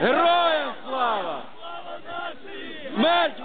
Героям слава! Смерть!